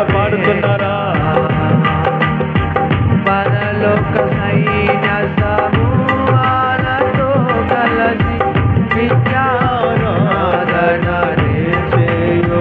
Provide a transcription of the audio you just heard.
స్వరమెత్తి పాడుతున్నారా పరలోక సైన్య సమూహాలతో కలసి చేయు